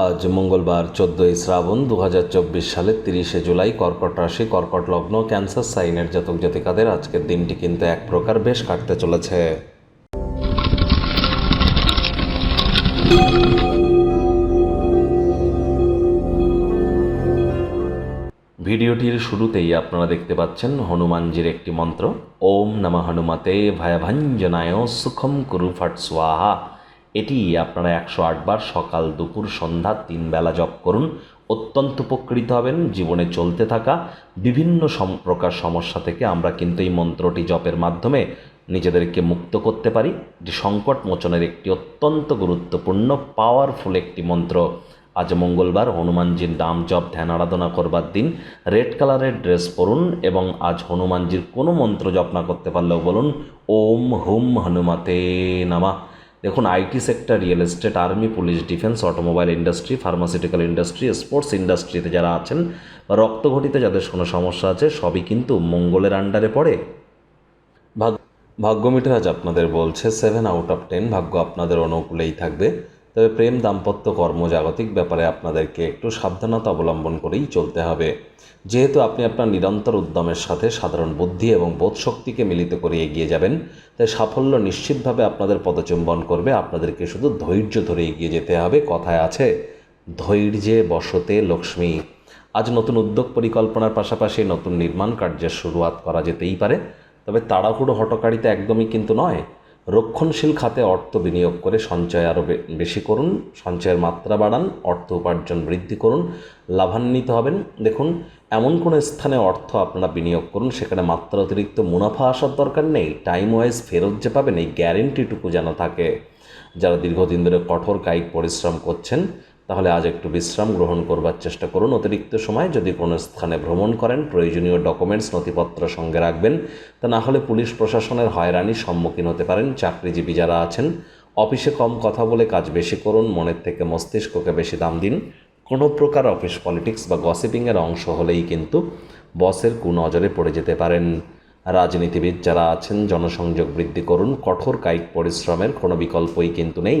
আজ মঙ্গলবার, চোদ্দোই শ্রাবণ দু হাজার চব্বিশ সালের তিরিশে জুলাই কর্কট রাশি, কর্কট লগ্ন, ক্যান্সার সাইনের জাতক জাতিকাদের আজকের দিনটি কিন্তু এক প্রকার বেশ কাটতে চলেছে। ভিডিওটির শুরুতেই আপনারা দেখতে পাচ্ছেন হনুমানজির একটি মন্ত্র, ওম নম হনুমতে ভয়াভঞ্জনায় সুখম কুরু ফট স্বাহা। এটি আপনারা একশো আটবার সকাল দুপুর সন্ধ্যা তিন বেলা জপ করুন। অত্যন্ত উপকৃত হবেন জীবনে চলতে থাকা বিভিন্ন প্রকার সমস্যা থেকে। আমরা কিন্তু এই মন্ত্রটি জপের মাধ্যমে নিজেদেরকে মুক্ত করতে পারি। এটি সংকট মোচনের একটি অত্যন্ত গুরুত্বপূর্ণ পাওয়ারফুল একটি মন্ত্র। আজ মঙ্গলবার হনুমানজির নাম জপ, ধ্যান, আরাধনা করবার দিন। রেড কালারের ড্রেস পরুন এবং আজ হনুমানজির কোনো মন্ত্র জপ না করতে পারলেও বলুন, ওম হুম হনুমাতে নামা। দেখুন, IT sector, real estate, army, police, defence, automobile industry, pharmaceutical industry, sports ইন্ডাস্ট্রিতে যারা আছেন বা রক্তঘটিতে, যাদের কোনো সমস্যা আছে, সবই কিন্তু মঙ্গলের আন্ডারে পড়ে। ভাগ ভাগ্য মিটার আজ আপনাদের বলছে সেভেন আউট অফ টেন ভাগ্য আপনাদের অনুকূলেই থাকবে। তবে প্রেম দাম্পত্য কর্মজাগতিক ব্যাপারে আপনাদেরকে একটু সাবধানতা অবলম্বন করেই চলতে হবে। যেহেতু আপনি আপনার নিরন্তর উদ্যমের সাথে সাধারণ বুদ্ধি এবং বোধশক্তিকে মিলিত করে এগিয়ে যাবেন, তাই সাফল্য নিশ্চিতভাবে আপনাদের পদচুম্বন করবে। আপনাদেরকে শুধু ধৈর্য ধরে এগিয়ে যেতে হবে, কথায় আছে, ধৈর্যে বসতে লক্ষ্মী। আজ নতুন উদ্যোগ পরিকল্পনার পাশাপাশি নতুন নির্মাণ কার্যের শুরুয়াত করা যেতেই পারে, তবে তাড়াহুড়ো হটকারিতা একদমই কিন্তু নয়। রক্ষণশীল খাতে অর্থ বিনিয়োগ করে সঞ্চয় আরও বেশি করুন, সঞ্চয়ের মাত্রা বাড়ান, অর্থ উপার্জন বৃদ্ধি করুন, লাভান্বিত হবেন। দেখুন, এমন কোনো স্থানে অর্থ আপনারা বিনিয়োগ করুন, সেখানে মাত্রা অতিরিক্ত মুনাফা আসার দরকার নেই। টাইম ওয়াইজ ফেরত যে পাবেন, এই গ্যারেন্টিটুকু যেন থাকে। যারা দীর্ঘদিন ধরে কঠোর কায়িক পরিশ্রম করছেন তাহলে আজ একটু বিশ্রাম গ্রহণ করবার চেষ্টা করুন। অতিরিক্ত সময় যদি কোনো স্থানে ভ্রমণ করেন, প্রয়োজনীয় ডকুমেন্টস নথিপত্র সঙ্গে রাখবেন। তা না হলে পুলিশ প্রশাসনের হয়রানির সম্মুখীন হতে পারেন চাকরিজীবী যারা আছেন। অফিসে কম কথা বলে কাজ বেশি করুন, মনের থেকে মস্তিষ্ককে বেশি দাম দিন। কোনো প্রকার অফিস পলিটিক্স বা গসিপিংয়ের অংশ হলেই কিন্তু বসের কুনজরে পড়ে যেতে পারেন। রাজনীতিবিদ যারা আছেন, জনসংযোগ বৃদ্ধি করুন। কঠোর কায়িক পরিশ্রমের কোনো বিকল্পই কিন্তু নেই।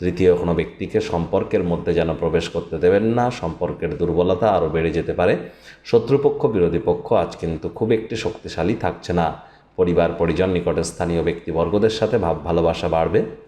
তৃতীয় কোনো ব্যক্তিকে সম্পর্কের মধ্যে যেন প্রবেশ করতে দেবেন না, সম্পর্কের দুর্বলতা আরও বেড়ে যেতে পারে। শত্রুপক্ষ, বিরোধী পক্ষ আজ কিন্তু খুব একটি শক্তিশালী থাকছে না। পরিবার পরিজন নিকটে স্থানীয় ব্যক্তিবর্গদের সাথে ভাব ভালোবাসা বাড়বে।